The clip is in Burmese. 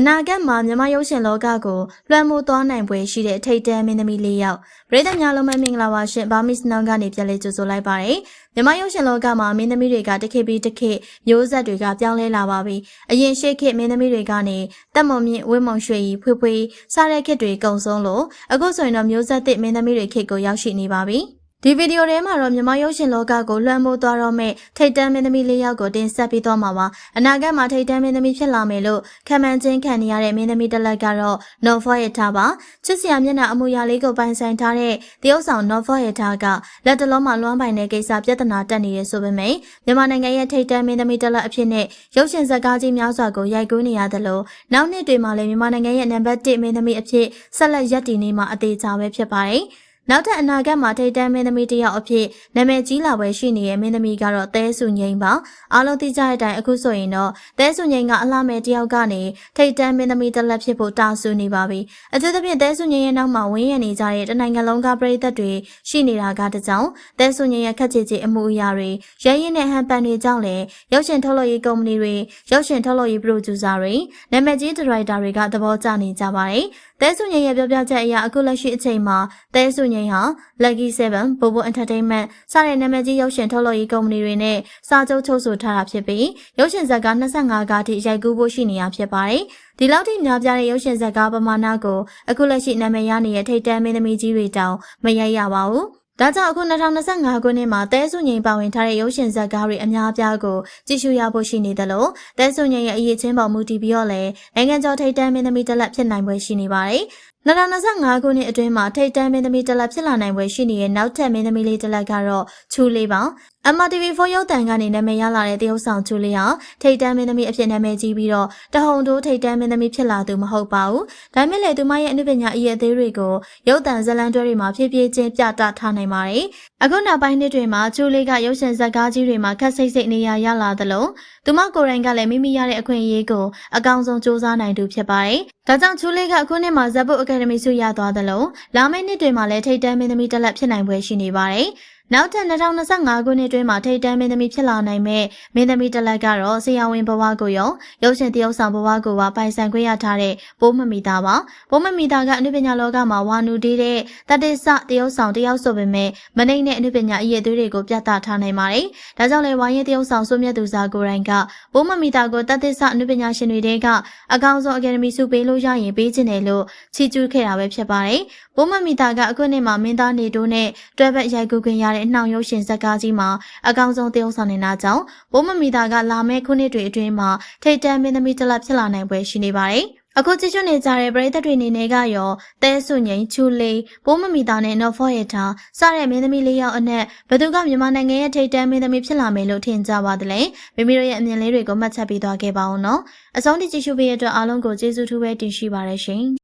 အနာဂတ်မှာမြမရုပ်ရှင်လောကကိုလွှမ်းမိုးသွားနိုင်ပွဲရှိတဲ့ထိတ်တန်းမင်းသမီး၄ယောက်ပရိသတ်များလုံးပဲမင်္ဂလာပါရှင်ဘာမစ်နောင်ကနေပြန်လေးကြိုဆိုလိုက်ပါတယ်မြမရုပ်ရှင်လောကမှာမင်းသမီးတွေကတစ်ခေတ်ပြီးတစ်ခေတ်မျိုးဆက်တွေကပြောင်းလဲလာပါပြီအရင်ရှေ့ခေတ်မင်းသမီးတွေကနေတက်မုံမြင့်ဝင်းမုံရွှေရီဖွေးဖွေးစားတဲ့ခေတ်တွေကုံဆုံးလို့အခုဆိုရင်တော့မျိုးဆက်သစ်မင်းသမီးတွေခေတ်ကိုရောက်ရှိနေပါပြီ ဒီဗီဒီယိုထဲမှာတော့မြန်မာရုပ်ရှင်လောကကိုလွှမ်းမိုးသွားတော့မဲ့ထိတ်တန်းမင်းသမီးလေးယောက်ကိုတင်ဆက်ပေးသွားမှာပါအနာဂတ်မှာထိတ်တန်းမင်းသမီးဖြစ်လာမယ်လို့ခံမှန်းခြင်းခံနေရတဲ့မင်းသမီးတစ်လက်ကတော့ Nova ရထားပါချစ်စရာမျက်နှာအမူအရာလေးကိုပိုင်ဆိုင်ထားတဲ့တရုတ်ဆောင် Nova ရထားကလက်တလုံးမှာလွှမ်းပိုင်တဲ့ကိစ္စပြဿနာတက်နေရဆိုပေမဲ့မြန်မာနိုင်ငံရဲ့ထိတ်တန်းမင်းသမီးတစ်လက်အဖြစ်နဲ့ရုပ်ရှင်ဇာတ်ကားကြီးများစွာကိုရိုက်ကူးနေရတယ်လို့နောက်နှစ်တွေမှာလည်းမြန်မာနိုင်ငံရဲ့နံပါတ်1မင်းသမီးအဖြစ်ဆက်လက်ရပ်တည်နေမှာအသေးချာပဲဖြစ်ပါတယ် နောက်ထပ်အနာဂတ်မှာထိတ်တန်းမင်းသမီးတစ်ယောက်အဖြစ်နာမည်ကြီးလာပွဲရှိနေတဲ့မင်းသမီးကတော့သဲစုငိမ့်ပါအားလုံးသိကြတဲ့အတိုင်းအခုဆိုရင်တော့သဲစုငိမ့်ကအလှမဲ့တစ်ယောက်ကနေထိတ်တန်းမင်းသမီးတစ်လက်ဖြစ်ဖို့တာဆူနေပါပြီအထူးသဖြင့်သဲစုငိမ့်ရဲ့နောက်မှာဝင်းရနေကြတဲ့တနိုင်ငံလုံးကပြည်သက်တွေရှိနေတာကတကြောင်သဲစုငိမ့်ရဲ့ခက်ချေချေအမှုအရာတွေရဲရင်နဲ့ဟန်ပန်တွေကြောင့်လည်းရုပ်ရှင်ထုတ်လုပ်ရေးကုမ္ပဏီတွေရုပ်ရှင်ထုတ်လုပ်ရေးပရိုဂျူဆာတွေနာမည်ကြီးဒါရိုက်တာတွေကသဘောကျနေကြပါတယ်သဲစုငိမ့်ရဲ့ပြောပြချက်အရအခုလက်ရှိအချိန်မှာသဲစုငိမ့်ဟာ Lucky 7 Bobo Entertainment စတဲ့နာမည်ကြီးရုပ်ရှင်ထုတ်လုပ်ရေးကုမ္ပဏီတွေနဲ့စာချုပ်ချုပ်ဆိုထားတာဖြစ်ပြီးရုပ်ရှင်ဇာတ်ကား25ကားထိရိုက်ကူးဖို့ရှိနေရဖြစ်ပါတယ်။ဒီလောက်ထိများပြားတဲ့ရုပ်ရှင်ဇာတ်ကားပမာဏကိုအခုလက်ရှိနာမည်ရနေတဲ့ထိတ်တန်းမင်းသမီးကြီးတွေတောင်မရိုက်ရပါဘူး။ဒါကြောင့်အခု2025ခုနှစ်မှာတဲဆုငိန်ပါဝင်ထားတဲ့ရုပ်ရှင်ဇာတ်ကားတွေအများအပြားကိုကြည့်ရှုရဖို့ရှိနေတယ်လို့တဲဆုငိန်ရဲ့အရေးချင်းပေါ်မူတည်ပြီးတော့လည်းနိုင်ငံကျော်ထိတ်တန်းမင်းသမီးတစ်လက်ဖြစ်နိုင်ပွဲရှိနေပါတယ်။ 2025ခုနှစ်အတွင်းမှာထိတ်တန်းမင်းသမီးတစ်လက်ဖြစ်လာနိုင်ပွဲရှိနေတဲ့နောက်ထပ်မင်းသမီးလေးတစ်လက်ကတော့ချူလေးပါ။ MRTV4 ရုပ်သံကနေနာမည်ရလာတဲ့တရုတ်ဆောင်ချူလေးဟာထိတ်တန်းမင်းသမီးအဖြစ်နာမည်ကြီးပြီးတော့တဟုန်တိုးထိတ်တန်းမင်းသမီးဖြစ်လာသူမဟုတ်ပါဘူး။ဒါမဲ့လေသူမရဲ့အနုပညာအရေးအသေးတွေကိုရုပ်သံဇလန်တွဲတွေမှာဖြည်းဖြည်းချင်းပြသထားနိုင်ပါတယ်။အခုနောက်ပိုင်းနှစ်တွေမှာချူလေးကရုပ်ရှင်ဇာတ်ကားကြီးတွေမှာခက်စိတ်စိတ်နေရရလာသလိုသူမကိုယ်တိုင်ကလည်းမိမိရတဲ့အခွင့်အရေးကိုအကောင်းဆုံးစူးစမ်းနိုင်သူဖြစ်ပါတယ်။ ဒါကြောင့်ချူလေးကအခုနှစ်မှာဇက်ဘုတ်အကယ်ဒမီဆုရသွားသလိုလာမယ့်နှစ်တွေမှာလည်းထိတ်တန်းမင်းသမီးတစ်လက်ဖြစ်နိုင်ပွဲရှိနေပါတယ်။ နောက်ထပ်2025ခုနှစ်အတွင်းမှာထိတ်တန်းမင်းသမီးဖြစ်လာနိုင်မဲ့မင်းသမီးတစ်လက်ကတော့ဆရာဝန်ဘဝကိုရောရုပ်ရှင်တရုပ်ဆောင်ဘဝကိုပါပိုင်ဆိုင်ခွင့်ရထားတဲ့ပိုးမမီသားပါပိုးမမီသားကအနုပညာလောကမှာဝါနူတေးတဲ့တတိဆတရုပ်ဆောင်တယောက်ဆိုပေမဲ့မနှိမ့်တဲ့အနုပညာအရေးသွေးတွေကိုပြသထားနိုင်ပါတယ်ဒါကြောင့်လေဝိုင်းရဲတရုပ်ဆောင်ဆွမြတ်သူစားကိုရိုင်းကပိုးမမီသားကိုတတိဆအနုပညာရှင်တွေတဲကအကောင်းဆုံးအကယ်ဒမီဆုပေးလို့ရရင်ပေးခြင်းတယ်လို့ချီးကျူးခဲ့တာပဲဖြစ်ပါတယ်ပိုးမမီသားကအခုနှစ်မှာမင်းသားနေတိုးနဲ့တွဲဘက်ရိုက်ကူးခွင့်ရတဲ့အနှောင်ရုပ်ရှင်ဇာတ်ကားကြီးမှာအကောင်းဆုံးသရုပ်ဆောင်နေတာကြောင့်ပိုးမမီတာကလာမယ့်ခုနှစ်တွေအတွင်းမှာထိတ်တန်းမင်းသမီးတစ်လက်ဖြစ်လာနိုင်ပွဲရှိနေပါတယ်။အခုကြည့်ရှုနေကြတဲ့ပရိသတ်တွေအနေနဲ့ကရောတဲဆုငိန်ချူလေးပိုးမမီတာနဲ့နော်ဖော့ရထားစတဲ့မင်းသမီးလေးယောက်အနက်ဘသူကမြန်မာနိုင်ငံရဲ့ထိတ်တန်းမင်းသမီးဖြစ်လာမယ်လို့ထင်ကြပါသလဲမိမိတို့ရဲ့အမြင်လေးတွေကိုမှတ်ချက်ပေးသွားခဲ့ပါဦးနော်အဆုံးထိကြည့်ရှုပေးရတဲ့အတွက်အားလုံးကိုကျေးဇူးထူးပဲတင်ရှိပါရရှင်။